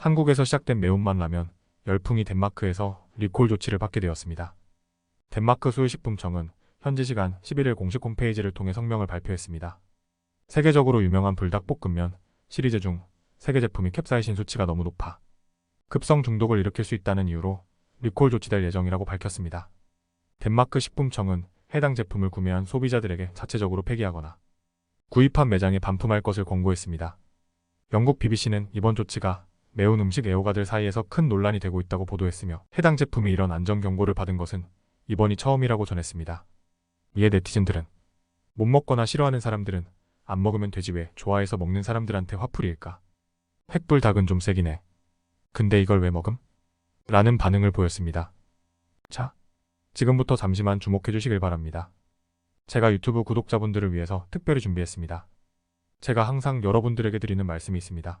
한국에서 시작된 매운맛 라면 열풍이 덴마크에서 리콜 조치를 받게 되었습니다. 덴마크 수의식품청은 현지 시간 11일 공식 홈페이지를 통해 성명을 발표했습니다. 세계적으로 유명한 불닭볶음면 시리즈 중 세계 제품이 캡사이신 수치가 너무 높아 급성 중독을 일으킬 수 있다는 이유로 리콜 조치될 예정이라고 밝혔습니다. 덴마크 식품청은 해당 제품을 구매한 소비자들에게 자체적으로 폐기하거나 구입한 매장에 반품할 것을 권고했습니다. 영국 BBC는 이번 조치가 매운 음식 애호가들 사이에서 큰 논란이 되고 있다고 보도했으며 해당 제품이 이런 안전 경고를 받은 것은 이번이 처음이라고 전했습니다. 이에 네티즌들은 못 먹거나 싫어하는 사람들은 안 먹으면 되지 왜 좋아해서 먹는 사람들한테 화풀이일까? 획불닭은 좀 세긴 해. 근데 이걸 왜 먹음? 라는 반응을 보였습니다. 자, 지금부터 잠시만 주목해 주시길 바랍니다. 제가 유튜브 구독자분들을 위해서 특별히 준비했습니다. 제가 항상 여러분들에게 드리는 말씀이 있습니다.